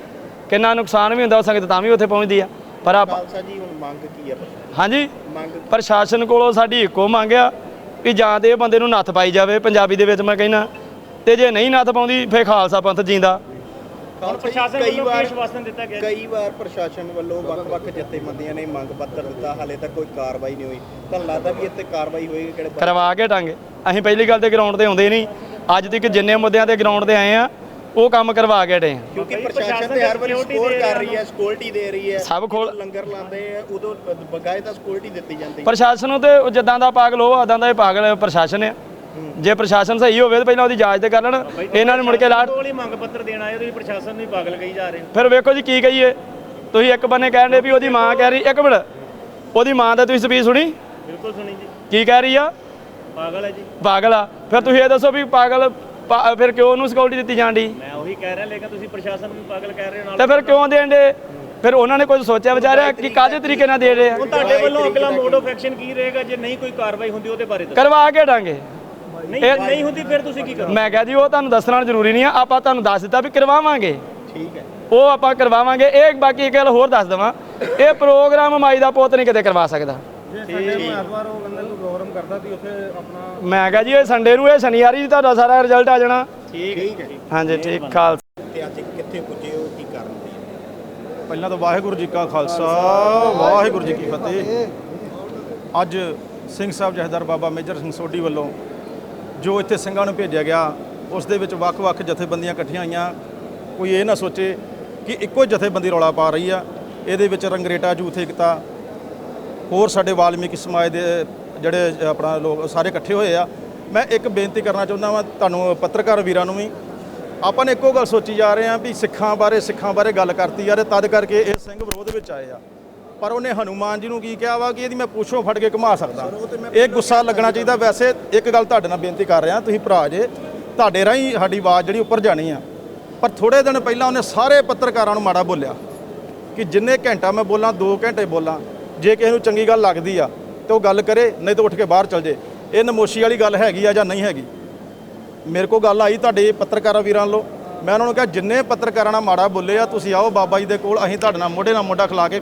ਕਿੰਨਾ ਨੁਕਸਾਨ ਵੀ ਹੁੰਦਾ ਉਹ ਸੰਗਤ ਤਾਂ ਵੀ ਉੱਥੇ ਪਹੁੰਚਦੀ ਆ। ਪਰ ਆਪਾਂ ਖਾਲਸਾ ਜੀ ਹੁਣ ਮੰਗ ਕੀ ਹੈ ਹਾਂਜੀ? ਪ੍ਰਸ਼ਾਸਨ ਕੋਲੋਂ ਸਾਡੀ ਇੱਕੋ ਮੰਗ ਆ ਵੀ ਜਾਂ ਤੇ ਇਹ ਬੰਦੇ ਨੂੰ ਨੱਥ ਪਾਈ ਜਾਵੇ ਪੰਜਾਬੀ ਦੇ ਵਿੱਚ ਮੈਂ ਕਹਿੰਦਾ ਤੇ ਜੇ ਨਹੀਂ ਨੱਥ ਪਾਉਂਦੀ ਫੇਰ ਖਾਲਸਾ ਪੰਥ ਜਿੰਦਾ। ਹੁਣ ਪ੍ਰਸ਼ਾਸਨ ਕਈ ਵਾਰ ਆਸ਼ਵਾਸਨ ਦਿੱਤਾ ਗਿਆ? ਕਈ ਵਾਰ ਪ੍ਰਸ਼ਾਸਨ ਵੱਲੋਂ ਵੱਖ-ਵੱਖ ਜਥੇਬੰਦੀਆਂ ਨੇ ਮੰਗ ਪੱਤਰ ਦਿੱਤਾ ਹਾਲੇ ਤੱਕ ਕੋਈ ਕਾਰਵਾਈ ਨਹੀਂ ਹੋਈ। ਤੁਹਾਨੂੰ ਲੱਗਦਾ ਵੀ ਇੱਥੇ ਕਾਰਵਾਈ ਹੋਏਗੀ ਕਿਹੜੇ? ਕਰਵਾ ਕੇ ਟਾਂਗੇ ਅਸੀਂ ਪਹਿਲੀ ਗੱਲ ਤੇ ਗਰਾਊਂਡ ਤੇ ਆਉਂਦੇ ਨਹੀਂ। ਅੱਜ ਤੱਕ ਜਿੰਨੇ ਮੁੱਦਿਆਂ ਤੇ ਗਰਾਊਂਡ ਤੇ ਆਏ ਆ ਉਹ ਕੰਮ ਕਰਵਾ ਕੇ ਆ। ਕਿਉਂਕਿ ਪ੍ਰਸ਼ਾਸਨ ਤੇ ਹਰ ਵਾਰੀ ਸਕੋਰ ਕਰ ਰਹੀ ਹੈ ਸਕਿਉਰਟੀ ਦੇ ਰਹੀ ਹੈ। ਸਭ ਖੋਲ- ਲੰਗਰ ਲਾਉਂਦੇ ਆ ਉਦੋਂ ਬਗਾਇਦਾ ਸਕਿਉਰਟੀ ਦਿੱਤੀ ਜਾਂਦੀ ਹੈ। ਪ੍ਰਸ਼ਾਸਨ ਨੂੰ ਤੇ ਉਹ ਜਿੱਦਾਂ ਦਾ ਪਾਗਲ ਉਹ ਆਦਾਂ ਦਾ ਇਹ ਪਾਗਲ ਪ੍ਰਸ਼ਾਸਨ ਆ। ਜੇ ਪ੍ਰਸ਼ਾਸਨ ਸਹੀ ਹੋਵੇ ਤਾਂ ਪਹਿਲਾਂ ਉਹਦੀ ਜਾਂਚ ਤੇ ਕਰ ਲੈਣ ਇਹਨਾਂ ਨੇ ਮੁੜ ਕੇ ਲਾਟ ਕੋਲ ਹੀ ਮੰਗ ਪੱਤਰ ਦੇਣ ਆਏ ਤੁਸੀਂ ਪ੍ਰਸ਼ਾਸਨ ਨੂੰ ਪਾਗਲ ਕਹੀ ਜਾ ਰਹੇ ਫਿਰ ਵੇਖੋ ਜੀ ਕੀ ਕਹੀਏ। ਤੁਸੀਂ ਇੱਕ ਬੰਨੇ ਕਹਿਣ ਦੇ ਵੀ ਉਹਦੀ ਮਾਂ ਕਹਿ ਰਹੀ ਇੱਕ ਮਿੰਟ। ਉਹਦੀ ਮਾਂ ਦਾ ਤੁਸੀਂ ਸਪੀਚ ਸੁਣੀ? ਬਿਲਕੁਲ ਸੁਣੀ ਜੀ। ਕੀ ਕਹਿ ਰਹੀ ਆ? ਪਾਗਲ ਹੈ ਜੀ। ਪਾਗਲ ਆ। ਫਿਰ ਤੁਸੀਂ ਇਹ ਦੱਸੋ ਵੀ ਪਾਗਲ ਫਿਰ ਕਿਉਂ ਉਹਨੂੰ ਸਿਕਿਉਰਿਟੀ ਦਿੱਤੀ ਜਾਂਦੀ ਮੈਂ ਉਹੀ ਕਹਿ ਰਿਹਾ ਲੇਕਿਨ ਤੁਸੀਂ ਪ੍ਰਸ਼ਾਸਨ ਨੂੰ ਪਾਗਲ ਕਹਿ ਰਹੇ ਹੋ ਨਾਲ। ਤੇ ਫਿਰ ਕਿਉਂ ਦੇਣ ਦੇ ਫਿਰ ਉਹਨਾਂ ਨੇ ਕੁਝ ਸੋਚਿਆ ਵਿਚਾਰਿਆ ਕਿ ਕਾਹਦੇ ਤਰੀਕੇ ਨਾਲ ਦੇ ਰਹੇ ਆ? ਤੁਹਾਡੇ ਵੱਲੋਂ ਅਗਲਾ ਮੋਡ ਆਫ ਐਕਸ਼ਨ ਕੀ ਰਹੇਗਾ? ਜੇ ਨਹੀਂ ਕੋਈ ਕਾਰਵਾਈ ਹੁੰਦੀ ਉਹਦੇ ਬਾਰੇ ਕਰਵਾ ਕੇ ਡਾਂਗੇ। ਨਹੀਂ ਨਹੀਂ ਹੁੰਦੀ ਫਿਰ ਤੁਸੀਂ ਕੀ ਕਰੋ ਮੈਂ ਕਿਹਾ ਜੀ ਉਹ ਤੁਹਾਨੂੰ ਦੱਸਣਾ ਜ਼ਰੂਰੀ ਨਹੀਂ ਆ ਆਪਾਂ ਤੁਹਾਨੂੰ ਦੱਸ ਦਿੱਤਾ ਵੀ ਕਰਵਾਵਾਂਗੇ। ਠੀਕ ਹੈ। ਉਹ ਆਪਾਂ ਕਰਵਾਵਾਂਗੇ। ਇਹ ਬਾਕੀ ਇੱਕ ਗੱਲ ਹੋਰ ਦੱਸ ਦਵਾਂ ਇਹ ਪ੍ਰੋਗਰਾਮ ਮਾਈ ਦਾ ਪੁੱਤ ਨਹੀਂ ਕਿਤੇ ਕਰਵਾ ਸਕਦਾ। ਮੈਂ ਕਿਹਾ ਜੀ ਇਹ ਸੰਡੇ ਨੂੰ ਇਹ ਸ਼ਨੀਵਾਰ ਹੀ ਤੁਹਾਡਾ ਸਾਰਾ ਰਿਜ਼ਲਟ ਆ ਜਾਣਾ। ਠੀਕ ਹੈ ਹਾਂਜੀ ਠੀਕ ਖਾਲਸਾ। ਤੇ ਅੱਜ ਕਿੱਥੇ ਪੁੱਜੇ ਹੋ ਕੀ ਕਾਰਨ ਸੀ ਪਹਿਲਾਂ ਤਾਂ ਵਾਹਿਗੁਰੂ ਜੀ ਕਾ ਖਾਲਸਾ ਵਾਹਿਗੁਰੂ ਜੀ ਕੀ ਫਤਿਹ। ਅੱਜ ਸਿੰਘ ਸਾਹਿਬ ਜਹਦਰ ਬਾਬਾ ਮੇਜਰ ਸਿੰਘ ਸੋਢੀ ਵੱਲੋਂ ਜੋ ਇੱਥੇ ਸਿੰਘਾਂ ਨੂੰ ਭੇਜਿਆ ਗਿਆ, ਉਸ ਦੇ ਵਿੱਚ ਵੱਖ-ਵੱਖ ਜਥੇਬੰਦੀਆਂ ਇਕੱਠੀਆਂ ਆਈਆਂ। ਕੋਈ ਇਹ ਨਾ ਸੋਚੇ ਕਿ ਇੱਕੋ ਜਥੇਬੰਦੀ ਰੌਲਾ ਪਾ ਰਹੀ ਆ। ਇਹਦੇ ਵਿੱਚ ਰੰਗਰੇਟਾ, ਜੂਥ ਏਕਤਾ, ਹੋਰ ਸਾਡੇ ਵਾਲਮੀਕੀ ਸਮਾਜ ਦੇ ਜਿਹੜੇ ਆਪਣਾ ਲੋਕ, ਸਾਰੇ ਇਕੱਠੇ ਹੋਏ ਆ। ਮੈਂ ਇੱਕ ਬੇਨਤੀ ਕਰਨਾ ਚਾਹੁੰਦਾ ਵਾਂ, ਤੁਹਾਨੂੰ ਪੱਤਰਕਾਰ ਵੀਰਾਂ ਨੂੰ ਵੀ। ਆਪਾਂ ਨੇ ਇੱਕੋ ਗੱਲ ਸੋਚੀ ਜਾ ਰਹੇ ਆ ਵੀ ਸਿੱਖਾਂ ਬਾਰੇ ਸਿੱਖਾਂ ਬਾਰੇ ਗੱਲ ਕਰਤੀ ਯਾਰ ਤਦ ਕਰਕੇ ਇਹ ਸਿੰਘ ਵਿਰੋਧ ਵਿੱਚ ਆਏ ਆ। ਪਰ ਉਹਨੇ ਹਨੂਮਾਨ ਜੀ ਨੂੰ ਕੀ ਕਿਹਾ ਵਾ ਕਿ ਇਹਦੀ ਮੈਂ ਪੁੱਛੋਂ ਫੜ ਕੇ ਘੁਮਾ ਸਕਦਾ। ਇਹ ਗੁੱਸਾ ਲੱਗਣਾ ਚਾਹੀਦਾ। ਵੈਸੇ ਇੱਕ ਗੱਲ ਤੁਹਾਡੇ ਨਾਲ ਬੇਨਤੀ ਕਰ ਰਿਹਾ, ਤੁਸੀਂ ਭਰਾ ਜੇ, ਤੁਹਾਡੇ ਰਾਹੀਂ ਸਾਡੀ ਆਵਾਜ਼ ਜਿਹੜੀ ਉੱਪਰ ਜਾਣੀ ਆ। ਪਰ ਥੋੜੇ ਦਿਨ ਪਹਿਲਾਂ ਉਹਨੇ ਸਾਰੇ ਪੱਤਰਕਾਰਾਂ ਨੂੰ ਮਾੜਾ ਬੋਲਿਆ ਕਿ ਜਿੰਨੇ ਘੰਟਾ ਮੈਂ ਬੋਲਾਂ 2 ਘੰਟੇ ਬੋਲਾਂ, ਜੇ ਕਿਸੇ ਨੂੰ ਚੰਗੀ ਗੱਲ ਲੱਗਦੀ ਆ ਤੇ ਉਹ ਗੱਲ ਕਰੇ, ਨਹੀਂ ਤਾਂ ਉੱਠ ਕੇ ਬਾਹਰ ਚਲ ਜੇ। ਇਹ ਨਮੋਸ਼ੀ ਵਾਲੀ ਗੱਲ ਹੈਗੀ ਆ ਜਾਂ ਨਹੀਂ ਹੈਗੀ? ਮੇਰੇ ਕੋਲ ਗੱਲ ਆਈ ਤੁਹਾਡੇ ਪੱਤਰਕਾਰਾਂ ਵੀਰਾਂ ਵੱਲੋਂ। ਮੈਂ ਉਹਨਾਂ ਨੂੰ ਕਿਹਾ, ਜਿੰਨੇ ਪੱਤਰਕਾਰਾਂ ਨਾਲ ਮਾੜਾ ਬੋਲੇ ਆ, ਤੁਸੀਂ ਆਓ ਬਾਬਾ ਜੀ ਦੇ ਕੋਲ, ਅਸੀਂ ਤੁਹਾਡੇ ਨਾਲ ਮੋਢੇ ਨਾਲ ਮੋਢਾ ਖਿਲਾ ਕੇ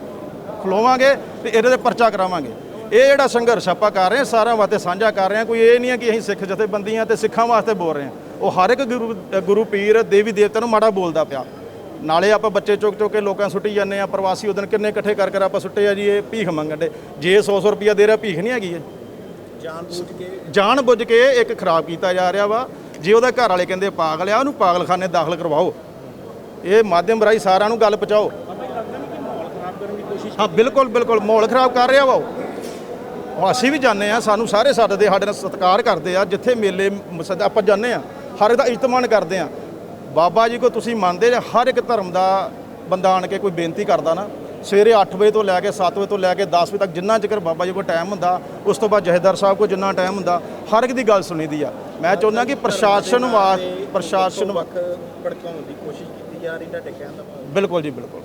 ਖਲੋਵਾਂਗੇ ਤੇ ਇਹਦੇ ਤੇ ਪਰਚਾ ਕਰਾਵਾਂਗੇ। ਇਹ ਜਿਹੜਾ ਸੰਘਰਸ਼ ਆਪਾਂ ਕਰ ਰਹੇ ਹਾਂ, ਸਾਰਿਆਂ ਵਾਸਤੇ ਸਾਂਝਾ ਕਰ ਰਹੇ ਹਾਂ, ਕੋਈ ਇਹ ਨਹੀਂ ਹੈ ਕਿ ਅਸੀਂ ਸਿੱਖ ਜਥੇਬੰਦੀਆਂ ਤੇ ਸਿੱਖਾਂ ਵਾਸਤੇ ਬੋਲ ਰਹੇ ਹਾਂ। ਉਹ ਹਰ ਇੱਕ ਗੁਰੂ ਗੁਰੂ ਪੀਰ, ਦੇਵੀ ਦੇਵਤਾ ਨੂੰ ਮਾੜਾ ਬੋਲਦਾ ਪਿਆ। ਨਾਲੇ ਆਪਾਂ ਬੱਚੇ ਚੁੱਕ ਚੁੱਕ ਕੇ ਲੋਕਾਂ ਸੁੱਟੀ ਜਾਂਦੇ ਆ ਪ੍ਰਵਾਸੀ ਉਦਣ ਕਿੰਨੇ ਇਕੱਠੇ ਕਰ ਕਰ ਆਪਾਂ ਸੁੱਟੇ ਆ ਜੀ, ਇਹ ਭੀਖ ਮੰਗਣ ਦੇ। ਜੇ 100 100 ਰੁਪਿਆ ਦੇ ਰਿਹਾ, ਭੀਖ ਨਹੀਂ ਹੈਗੀ ਇਹ। ਜਾਣ ਬੂਝ ਕੇ ਜਾਣ ਬੁੱਝ ਕੇ ਇੱਕ ਖਰਾਬ ਕੀਤਾ ਜਾ ਰਿਹਾ ਵਾ। ਜੇ ਉਹਦਾ ਘਰ ਵਾਲੇ ਕਹਿੰਦੇ ਪਾਗਲ ਆ, ਉਹਨੂੰ ਪਾਗਲਖਾਨੇ ਦਾਖਲ ਕਰਵਾਓ। ਇਹ ਮਾਧਿਅਮ ਰਾਹੀਂ ਸਾਰਿਆਂ ਨੂੰ ਗੱਲ ਪਹੁੰਚਾਓ। ਹਾਂ ਬਿਲਕੁਲ ਬਿਲਕੁਲ। ਮਾਹੌਲ ਖਰਾਬ ਕਰ ਰਿਹਾ ਵਾ ਉਹ। ਅਸੀਂ ਵੀ ਜਾਂਦੇ ਆ ਸਾਨੂੰ ਸਾਰੇ ਸੱਦਦੇ ਸਾਡੇ ਨਾਲ ਸਤਿਕਾਰ ਕਰਦੇ ਆ ਜਿੱਥੇ ਮੇਲੇ ਮਸਦ ਆਪਾਂ ਜਾਂਦੇ ਆ ਹਰ ਇੱਕ ਦਾ ਇਜਤਮਾਨ ਕਰਦੇ ਆ ਬਾਬਾ ਜੀ ਕੋ ਤੁਸੀਂ ਮੰਨਦੇ ਜੇ ਹਰ ਇੱਕ ਧਰਮ ਦਾ ਬੰਦਾ ਆਣ ਕੇ ਕੋਈ ਬੇਨਤੀ ਕਰਦਾ ਨਾ ਸਵੇਰੇ 8 ਵਜੇ ਤੋਂ ਲੈ ਕੇ 7 ਵਜੇ ਤੋਂ ਲੈ ਕੇ 10 ਵਜੇ ਤੱਕ ਜਿੰਨਾ ਚਿਰ ਬਾਬਾ ਜੀ ਕੋਲ ਟਾਈਮ ਹੁੰਦਾ ਉਸ ਤੋਂ ਬਾਅਦ ਜਹੇਦਾਰ ਸਾਹਿਬ ਕੋਲ ਜਿੰਨਾ ਟਾਈਮ ਹੁੰਦਾ ਹਰ ਇੱਕ ਦੀ ਗੱਲ ਸੁਣੀਦੀ ਆ। ਮੈਂ ਚਾਹੁੰਦਾ ਕਿ ਪ੍ਰਸ਼ਾਸਨ ਵਾ ਪ੍ਰਸ਼ਾਸਨ ਵੱਖ ਭੜਕਾਉਣ ਦੀ ਕੋਸ਼ਿਸ਼ ਕੀਤੀ ਜਾ ਰਹੀ ਤੁਹਾਡੇ ਕਹਿਣ ਦਾ ਬਿਲਕੁਲ ਜੀ ਬਿਲਕੁਲ।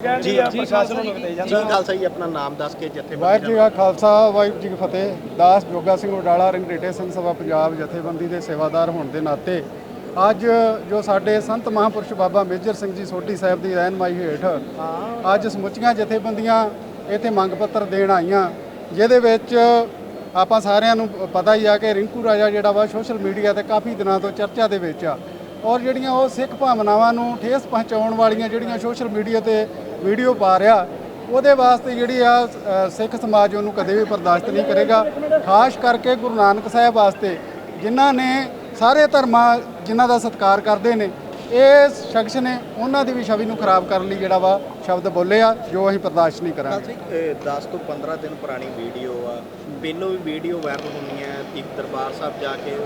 ਜੀ ਪ੍ਰਸ਼ਾਸਨ ਨੂੰ ਜੀ ਖਾਲਸਾ ਜੀ ਆਪਣਾ ਨਾਮ ਦੱਸ ਕੇ ਜੱਥੇ ਵਾਹਿਗੁਰੂ ਜੀ ਕਾ ਖਾਲਸਾ ਵਾਹਿਗੁਰੂ ਜੀ ਕੀ ਫਤਿਹ। ਦਾਸ ਜੋਗਾ ਸਿੰਘ ਉਡਾਲਾ ਰਿੰਗਰੇਟੇ ਸਿੰਘ ਸਭਾ ਪੰਜਾਬ ਜਥੇਬੰਦੀ ਦੇ ਸੇਵਾਦਾਰ ਹੋਣ ਦੇ ਨਾਤੇ ਅੱਜ ਜੋ ਸਾਡੇ ਸੰਤ ਮਹਾਂਪੁਰਸ਼ ਬਾਬਾ ਮੇਜਰ ਸਿੰਘ ਜੀ ਸੋਢੀ ਸਾਹਿਬ ਦੀ ਰਹਿਨਮਾਈ ਹੇਠ ਅੱਜ ਸਮੁੱਚੀਆਂ ਜਥੇਬੰਦੀਆਂ ਇੱਥੇ ਮੰਗ ਪੱਤਰ ਦੇਣ ਆਈਆਂ ਜਿਹਦੇ ਵਿੱਚ ਆਪਾਂ ਸਾਰਿਆਂ ਨੂੰ ਪਤਾ ਹੀ ਆ ਕਿ ਰਿੰਕੂ ਰਾਜਾ ਜਿਹੜਾ ਵਾ ਸੋਸ਼ਲ ਮੀਡੀਆ ਤੇ ਕਾਫੀ ਦਿਨਾਂ ਤੋਂ ਚਰਚਾ ਦੇ ਵਿੱਚ ਆ। ਔਰ ਜਿਹੜੀਆਂ ਉਹ ਸਿੱਖ ਭਾਵਨਾਵਾਂ ਨੂੰ ਠੇਸ ਪਹੁੰਚਾਉਣ ਵਾਲੀਆਂ ਜਿਹੜੀਆਂ ਸੋਸ਼ਲ ਮੀਡੀਆ ਤੇ ਵੀਡੀਓ ਪਾ ਰਿਹਾ, ਉਹਦੇ ਵਾਸਤੇ ਜਿਹੜੀ ਆ ਸਿੱਖ ਸਮਾਜ ਉਹਨੂੰ ਕਦੇ ਵੀ ਬਰਦਾਸ਼ਤ ਨਹੀਂ ਕਰੇਗਾ। ਖਾਸ ਕਰਕੇ ਗੁਰੂ ਨਾਨਕ ਸਾਹਿਬ ਵਾਸਤੇ, ਜਿਨ੍ਹਾਂ ਨੇ ਸਾਰੇ ਧਰਮਾਂ ਜਿਨ੍ਹਾਂ ਦਾ ਸਤਿਕਾਰ ਕਰਦੇ ਨੇ, ਇਹ ਸ਼ਖਸ ਨੇ ਉਹਨਾਂ ਦੀ ਵੀ ਛਵੀ ਨੂੰ ਖਰਾਬ ਕਰਨ ਲਈ ਜਿਹੜਾ ਵਾ ਸ਼ਬਦ ਬੋਲੇ ਆ ਜੋ ਅਸੀਂ ਬਰਦਾਸ਼ਤ ਨਹੀਂ ਕਰਾਂਗੇ। ਖਾਲਸਾ 10 ਤੋਂ 15 ਦਿਨ ਪੁਰਾਣੀ ਵੀਡੀਓ ਆ। ਪਹਿਲੋਂ ਵੀ ਵੀਡੀਓ ਵਾਇਰਲ ਹੁੰਦੀ ਹੈ ਇੱਕ ਦਰਬਾਰ ਸਾਹਿਬ ਜਾ ਕੇ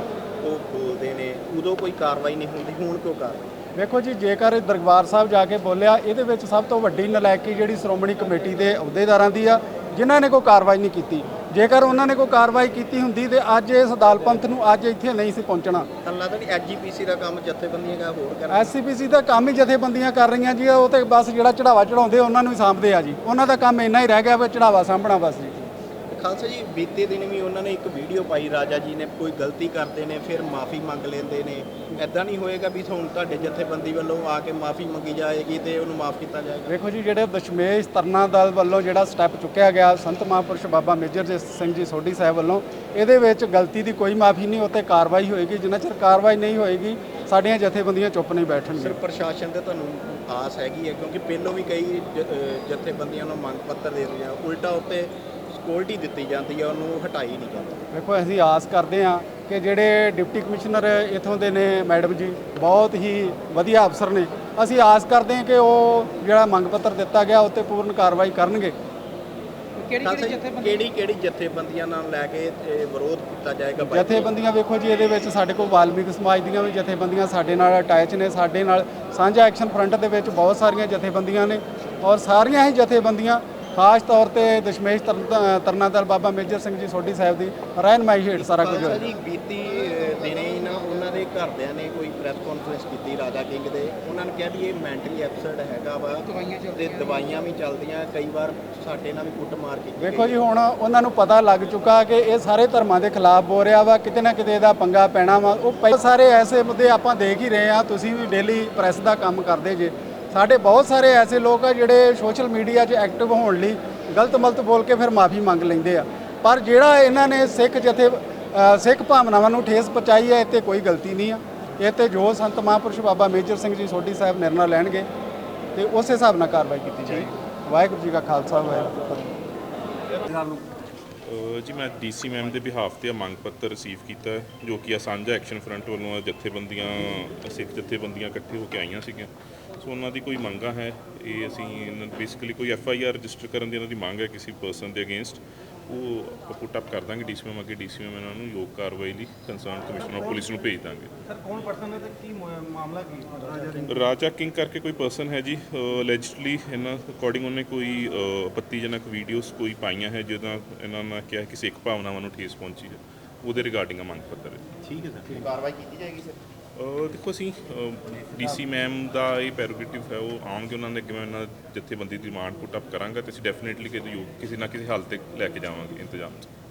ਉਹ ਬੋਲਦੇ ਨੇ। ਉਦੋਂ ਕੋਈ ਕਾਰਵਾਈ ਨਹੀਂ ਹੁੰਦੀ, ਹੁਣ ਕਿਉਂ ਕਾਰਵਾਈ ਵੇਖੋ ਜੀ ਜੇਕਰ ਦਰਬਾਰ ਸਾਹਿਬ ਜਾ ਕੇ ਬੋਲਿਆ ਇਹਦੇ ਵਿੱਚ ਸਭ ਤੋਂ ਵੱਡੀ ਨਲਾਇਕੀ ਜਿਹੜੀ ਸ਼੍ਰੋਮਣੀ ਕਮੇਟੀ ਦੇ ਅਹੁਦੇਦਾਰਾਂ ਦੀ ਆ ਜਿਨ੍ਹਾਂ ਨੇ ਕੋਈ ਕਾਰਵਾਈ ਨਹੀਂ ਕੀਤੀ। ਜੇਕਰ ਉਹਨਾਂ ਨੇ ਕੋਈ ਕਾਰਵਾਈ ਕੀਤੀ ਹੁੰਦੀ ਤੇ ਅੱਜ ਇਸ ਅਦਾਲਤ ਪੰਥ ਨੂੰ ਅੱਜ ਇੱਥੇ ਨਹੀਂ ਸੀ ਪਹੁੰਚਣਾ। ਤਾਂ ਲੱਗਦਾ ਨਹੀਂ ਐਜੀਪੀਸੀ ਦਾ ਕੰਮ ਜਥੇਬੰਦੀਆਂ ਦਾ ਹੋਰ ਕਰ ਐਸਸੀਪੀਸੀ ਦਾ ਕੰਮ ਹੀ ਜਥੇਬੰਦੀਆਂ ਕਰ ਰਹੀਆਂ ਜੀ ਉਹ ਤੇ ਬਸ ਜਿਹੜਾ ਚੜਾਵਾ ਚੜਾਉਂਦੇ ਉਹਨਾਂ ਨੂੰ ਹੀ ਸਾਂਭਦੇ ਆ ਜੀ। ਉਹਨਾਂ ਦਾ ਕੰਮ ਇੰਨਾ ਹੀ ਰਹਿ ਗਿਆ ਵੀ ਚੜਾਵਾ ਸਾਂਭਣਾ ਬਸ ਜੀ। ਖਾਲਸਾ ਜੀ ਬੀਤੇ ਦਿਨ ਵੀ ਉਹਨਾਂ ਨੇ ਇੱਕ ਵੀਡੀਓ ਪਾਈ ਰਾਜਾ ਜੀ ਨੇ ਕੋਈ ਗਲਤੀ ਕਰਦੇ ਨੇ ਫਿਰ ਮਾਫੀ ਮੰਗ ਲੈਂਦੇ ਨੇ। ਐਦਾਂ ਨਹੀਂ ਹੋਏਗਾ ਵੀ ਹੁਣ ਤੁਹਾਡੇ ਜਥੇਬੰਦੀ ਵੱਲੋਂ ਆ ਕੇ ਮਾਫੀ ਮੰਗੀ ਜਾਏਗੀ ਤੇ ਉਹਨੂੰ ਮਾਫ ਕੀਤਾ ਜਾਏਗਾ। ਵੇਖੋ ਜੀ ਜਿਹੜੇ ਦਸ਼ਮੇਸ਼ ਤਰਨਾ ਦਲ ਵੱਲੋਂ ਜਿਹੜਾ ਸਟੈਪ ਚੁੱਕਿਆ ਗਿਆ ਸੰਤ ਮਹਾਂਪੁਰਸ਼ ਬਾਬਾ ਮੇਜਰ ਜੀ ਸਿੰਘ ਜੀ ਸੋਢੀ ਸਾਹਿਬ ਵੱਲੋਂ ਇਹਦੇ ਵਿੱਚ ਗਲਤੀ ਦੀ ਕੋਈ ਮਾਫੀ ਨਹੀਂ ਉੱਤੇ ਕਾਰਵਾਈ ਹੋਏਗੀ ਜਿੰਨਾ ਚਿਰ ਕਾਰਵਾਈ ਨਹੀਂ ਹੋਏਗੀ ਸਾਡੀਆਂ ਜਥੇਬੰਦੀਆਂ ਚੁੱਪ ਨਹੀਂ ਬੈਠਣਗੀਆਂ। ਸਿਰ ਪ੍ਰਸ਼ਾਸਨ ਤੇ ਤੁਹਾਨੂੰ ਆਸ ਹੈਗੀ ਹੈ ਕਿਉਂਕਿ ਪਹਿਲੋਂ ਵੀ ਕਈ ਜਥੇਬੰਦੀਆਂ ਨੂੰ ਮੰਗ ਪੱਤਰ ਦੇ ਰਹੀਆਂ ਉਲਟਾ ਉੱਤੇ ਸਕਿਉਰਟੀ ਦਿੱਤੀ ਜਾਂਦੀ ਹੈ ਉਹਨੂੰ ਹਟਾਈ ਨਹੀਂ ਜਾਂਦੀ। ਵੇਖੋ ਅਸੀਂ ਆਸ ਕਰਦੇ ਹਾਂ ਕਿ ਜਿਹੜੇ ਡਿਪਟੀ ਕਮਿਸ਼ਨਰ ਇਥੋਂ ਦੇ ਨੇ ਮੈਡਮ ਜੀ ਬਹੁਤ ਹੀ ਵਧੀਆ ਅਫਸਰ ਨੇ। ਅਸੀਂ ਆਸ ਕਰਦੇ ਹਾਂ ਕਿ ਉਹ ਜਿਹੜਾ ਮੰਗ ਪੱਤਰ ਦਿੱਤਾ ਗਿਆ ਉੱਤੇ ਪੂਰਨ ਕਾਰਵਾਈ ਕਰਨਗੇ। ਕਿਹੜੀ ਕਿਹੜੀ ਕਿਹੜੀ ਜਥੇਬੰਦੀਆਂ ਨਾਲ ਲੈ ਕੇ ਇਹ ਵਿਰੋਧ ਕੀਤਾ ਜਾਏਗਾ? ਜਥੇਬੰਦੀਆਂ ਵੇਖੋ ਜੀ ਇਹਦੇ ਵਿੱਚ ਸਾਡੇ ਕੋਲ ਵਾਲਮੀਕ ਸਮਾਜ ਦੀਆਂ ਵੀ ਜਥੇਬੰਦੀਆਂ ਸਾਡੇ ਨਾਲ ਅਟੈਚ ਨੇ ਸਾਡੇ ਨਾਲ ਸਾਂਝਾ ਐਕਸ਼ਨ ਫਰੰਟ ਦੇ ਵਿੱਚ ਬਹੁਤ ਸਾਰੀਆਂ ਜਥੇਬੰਦੀਆਂ ਨੇ ਔਰ ਸਾਰੀਆਂ ਹੀ ਜਥੇਬੰਦੀਆਂ ਖਾਸ ਤੌਰ ਤੇ ਦਸ਼ਮੇਸ਼ ਤਰਨ- ਤਰਨਾ ਦਲ ਬਾਬਾ ਮੇਜਰ ਸਿੰਘ ਜੀ ਸੋਢੀ ਸਾਹਿਬ ਦੀ ਰਹਿਨਮਾਈ ਹੇਠ ਸਾਰਾ ਕੁਝ ਹੋਇਆ। ਜੀ ਬੀਤੀ ਦਿਨੇ ਹੀ ਨਾ ਉਹਨਾਂ ਦੇ ਘਰਦਿਆਂ ਨੇ ਕੋਈ ਪ੍ਰੈਸ ਕਾਨਫਰੰਸ ਕੀਤੀ ਰਾਜਾ ਕਿੰਗ ਦੇ। ਉਹਨਾਂ ਨੇ ਕਿਹਾ ਵੀ ਇਹ ਮੈਂਟਲੀ ਐਪਸਰਡ ਹੈਗਾ ਵਾ ਤੇ ਦਵਾਈਆਂ ਵੀ ਚੱਲਦੀਆਂ ਕਈ ਵਾਰ ਸਾਡੇ ਨਾਲ ਵੀ ਕੁੱਟਮਾਰ ਕੀਤੀ ਵੇਖੋ ਜੀ ਹੁਣ ਉਹਨਾਂ ਨੂੰ ਪਤਾ ਲੱਗ ਚੁੱਕਾ ਕਿ ਇਹ ਸਾਰੇ ਧਰਮਾਂ ਦੇ ਖਿਲਾਫ ਬੋਲ ਰਿਹਾ ਵਾ ਕਿਤੇ ਨਾ ਕਿਤੇ ਇਹਦਾ ਪੰਗਾ ਪੈਣਾ ਵਾ। ਉਹ ਸਾਰੇ ਐਸੇ ਮੁੱਦੇ ਆਪਾਂ ਦੇਖ ਹੀ ਰਹੇ ਆ ਤੁਸੀਂ ਵੀ ਡੇਲੀ ਪ੍ਰੈਸ ਦਾ ਕੰਮ ਕਰਦੇ ਜੇ। ਸਾਡੇ ਬਹੁਤ ਸਾਰੇ ਐਸੇ ਲੋਕ ਆ ਜਿਹੜੇ ਸੋਸ਼ਲ ਮੀਡੀਆ 'ਚ ਐਕਟਿਵ ਹੋਣ ਲਈ ਗਲਤ ਮਲਤ ਬੋਲ ਕੇ ਫਿਰ ਮਾਫੀ ਮੰਗ ਲੈਂਦੇ ਆ। ਪਰ ਜਿਹੜਾ ਇਹਨਾਂ ਨੇ ਸਿੱਖ ਜਥੇ ਸਿੱਖ ਭਾਵਨਾਵਾਂ ਨੂੰ ਠੇਸ ਪਹੁੰਚਾਈ ਹੈ ਤੇ ਕੋਈ ਗਲਤੀ ਨਹੀਂ ਆ। ਇਹ ਤੇ ਜੋ ਸੰਤ ਮਹਾਂਪੁਰਸ਼ ਬਾਬਾ ਮੇਜਰ ਸਿੰਘ ਜੀ ਸੋਢੀ ਸਾਹਿਬ ਨਿਰਣਾ ਲੈਣਗੇ ਤੇ ਉਸੇ ਹਿਸਾਬ ਨਾਲ ਕਾਰਵਾਈ ਕੀਤੀ ਜਾਏਗੀ। ਵਾਹਿਗੁਰੂ ਜੀ ਕਾ ਖਾਲਸਾ ਵਾਹਿਗੁਰੂ ਜੀ ਮੈਂ ਡੀਸੀ ਮੈਮ ਦੇ ਬਿਹਾਫ ਤੇ ਮੰਗ ਪੱਤਰ ਰਿਸੀਵ ਕੀਤਾ ਜੋ ਕਿ ਆ ਸਾਂਝਾ ਐਕਸ਼ਨ ਫਰੰਟ ਵੱਲੋਂ ਜਥੇਬੰਦੀਆਂ ਸਿੱਖ ਜਥੇਬੰਦੀਆਂ ਇਕੱਠੇ ਹੋ ਕੇ ਆਈਆਂ ਸੀਗੀਆਂ। ਸੋ ਉਹਨਾਂ ਦੀ ਕੋਈ ਮੰਗਾਂ ਹੈ? ਇਹ ਅਸੀਂ ਬੇਸਿਕਲੀ ਕੋਈ ਐਫ ਆਈ ਆਰ ਰਜਿਸਟਰ ਕਰਨ ਦੀ ਇਹਨਾਂ ਦੀ ਮੰਗ ਹੈ ਕਿਸੇ ਪਰਸਨ ਦੇ ਅਗੇਂਸਟ ਉਹ ਪੁੱਟ ਅਪ ਕਰ ਦਾਂਗੇ ਡੀਸੀ ਮੈਮ ਅੱਗੇ ਡੀਸੀ ਮੈਮ ਇਹਨਾਂ ਨੂੰ ਯੋਗ ਕਾਰਵਾਈ ਲਈ ਕੰਸਰਨ ਕਮਿਸ਼ਨਰ ਆਫ ਪੁਲਿਸ ਨੂੰ ਭੇਜ ਦਾਂਗੇ। ਸਰ ਕੌਣ ਪਰਸਨ ਹੈ ਤੇ ਕੀ ਮਾਮਲਾ ਕੀ? ਰਾਜਾ ਕਿੰਗ। ਕਰਕੇ ਕੋਈ ਪਰਸਨ ਹੈ ਜੀ। ਅਲੈਜਡਲੀ ਇਹਨਾਂ ਅਕੋਰਡਿੰਗ ਉਹਨੇ ਕੋਈ ਆਪੱਤੀਜਨਕ ਵੀਡੀਓਜ਼ ਕੋਈ ਪਾਈਆਂ ਹੈ ਜਿਹਦਾ ਇਹਨਾਂ ਨੇ ਕਿਹਾ ਕਿ ਸਿੱਖ ਭਾਵਨਾਵਾਂ ਨੂੰ ਠੇਸ ਪਹੁੰਚੀ ਹੈ। ਉਹਦੇ ਰਿਗਾਰਡਿੰਗ ਮੰਗ ਪੱਤਰ। ਹੈ ਠੀਕ ਹੈ ਸਰ। ਕਾਰਵਾਈ ਕੀਤੀ ਜਾਏਗੀ ਸਰ? ਦੇਖੋ ਅਸੀਂ ਡੀਸੀ ਮੈਮ ਦਾ ਇਹ ਪੈਰੋਗੇਟਿਵ ਹੈ, ਉਹ ਆਉਣਗੇ ਉਹਨਾਂ ਦੇ ਅੱਗੇ, ਮੈਂ ਉਹਨਾਂ ਜਥੇਬੰਦੀ ਦੀ ਡਿਮਾਂਡ ਪੁੱਟ ਅਪ ਕਰਾਂਗਾ ਤੇ ਅਸੀਂ ਡੈਫੀਨਿਟਲੀ ਕਿਸੇ ਯੋਗ ਕਿਸੇ ਨਾ ਕਿਸੇ ਹਾਲਤ ਤੇ ਲੈ ਕੇ ਜਾਵਾਂਗੇ ਇੰਤਜ਼ਾਮ 'ਚ।